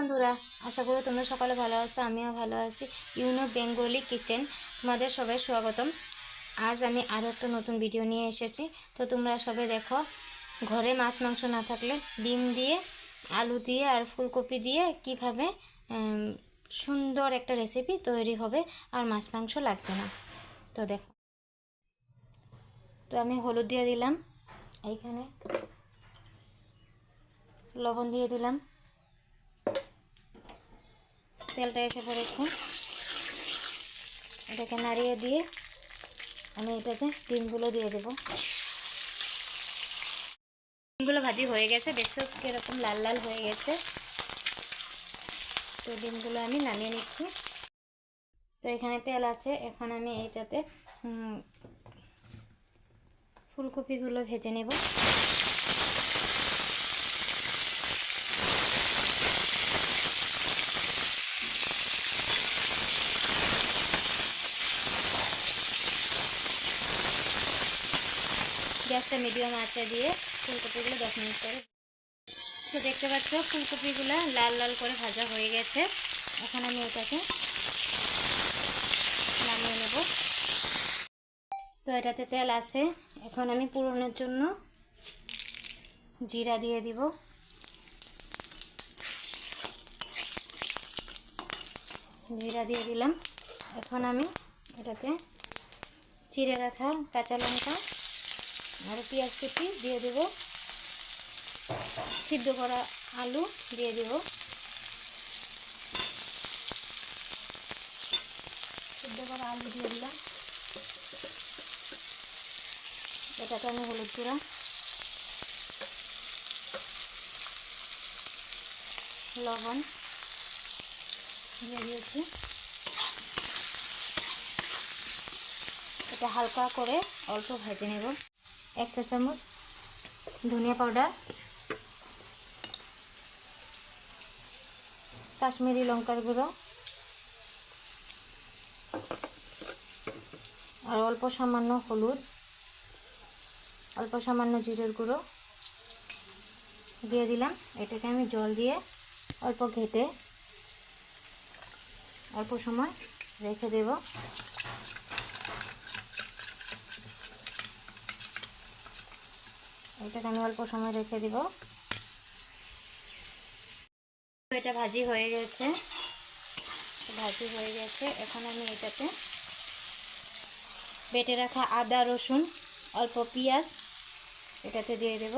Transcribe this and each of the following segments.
বন্ধুরা, আশা করি তোমরা সকালে ভালো আছো, আমিও ভালো আছি। ইউনো বেঙ্গলি কিচেন তোমাদের সবাই স্বাগতম। আজ আমি আরও একটা নতুন ভিডিও নিয়ে এসেছি। তো তোমরা সবাই দেখো, ঘরে মাছ, মাংস না থাকলে ডিম দিয়ে, আলু দিয়ে আর ফুলকপি দিয়ে কীভাবে সুন্দর একটা রেসিপি তৈরি হবে আর মাছ, মাংস লাগবে না। তো দেখো, তো আমি হলুদ দিয়ে দিলাম, এইখানে লবণ দিয়ে দিলাম। তেলটা এসে পড়েছে এটাকে নাড়িয়ে দিয়ে আমি এটাতে ডিমগুলো দিয়ে দেবো। ডিমগুলো ভাজি হয়ে গেছে, দেখছ কীরকম লাল লাল হয়ে গেছে। তো ডিমগুলো আমি নামিয়ে নিচ্ছি। তো এখানে তেল আছে, এখন আমি এইটাতে ফুলকপিগুলো ভেজে নেব। গ্যাসটা মিডিয়াম আঁচে দিয়ে ফুলকপিগুলো দশ মিনিট করে তো দেখতে পাচ্ছ ফুলকপিগুলো লাল লাল করে ভাজা হয়ে গেছে। এখন আমি এটাকে নামিয়ে নেব। তো এটাতে তেল আছে। এখন আমি পুরনের জন্য জিরা দিয়ে দিব। জিরা দিয়ে দিলাম। এখন আমি এটাতে চিড়ে রাখা কাঁচা লঙ্কা আর পেঁয়াজ কুচি দিয়ে দেব। সিদ্ধ করা আলু দিয়ে দেব। সিদ্ধ করা আলু দিয়ে দিলাম। এটাতে আমি হলুদ গুঁড়া। লবণ দিয়ে দিয়েছি। এটা হালকা করে অল্প ভেজে নেব। এক চা চামচ ধনিয়া পাউডার কাশ্মীরি লঙ্কার গুঁড়ো, আর অল্প সামান্য হলুদ, অল্প সামান্য জিরের গুঁড়ো দিয়ে দিলাম। এটাকে আমি জল দিয়ে অল্প ঘেটে অল্প সময় রেখে দেব। এটাকে আমি অল্প সময় রেখে দিব। এটা ভাজি হয়ে গেছে। ভাজি হয়ে গেছে। এখন আমি এটাতে বেটে রাখা আদা, রসুন, অল্প পেঁয়াজ এটাতে দিয়ে দেব।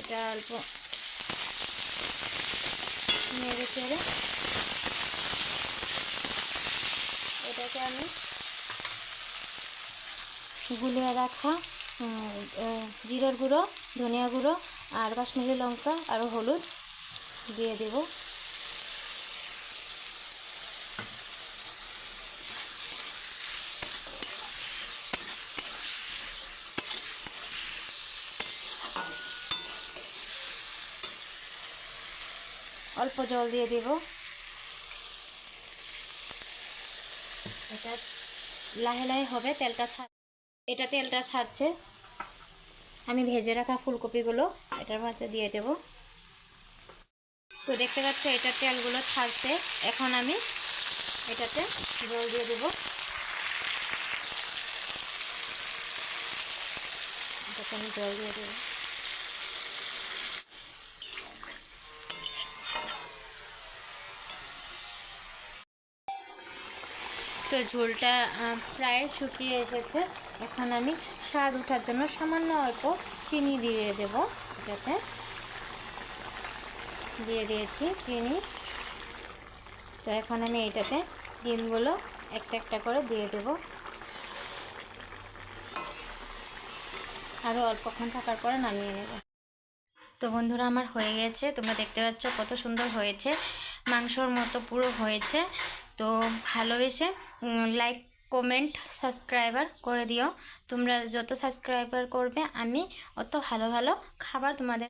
এটা অল্প নেড়ে চেড়ে এটাকে আমি গুলিয়ে রাখা জিরার গুঁড়ো, ধনিয়া গুঁড়ো, আর কাশ্মীরি লঙ্কা, আর হলুদ দিয়ে দেব। অল্প জল দিয়ে দেব। লাহে লাহে হবে, তেলটা ছাড় এটা তেলটা ছাড়ছে। আমি ভেজে রাখা ফুলকপিগুলো এটার মধ্যে দিয়ে দেব। তো দেখতে পাচ্ছ, এটা তেলগুলো ছাড়ছে। এখন আমি এটাতে জল দিয়ে দেব। এটাতে আমি জল দিয়ে দেবো। তো ঝোলটা প্রায় শুকিয়ে এসেছে। এখন আমি স্বাদ ওঠার জন্য সামান্য অল্প চিনি দিয়ে দেব এটাতে দিয়ে দিয়েছি চিনি। তো এখন আমি এটাতে ডিমগুলো একটা একটা করে দিয়ে দেব। আরও অল্পক্ষণ থাকার পরে নামিয়ে নেব। তো বন্ধুরা, আমার হয়ে গেছে। তোমরা দেখতে পাচ্ছ কত সুন্দর হয়েছে। মাংসর মতো পুরো হয়েছে। তো ভালোবেসে লাইক কমেন্ট সাবস্ক্রাইবার করে দিও। তোমরা যত সাবস্ক্রাইবার করবে, আমি অত ভালো ভালো খাবার তোমাদের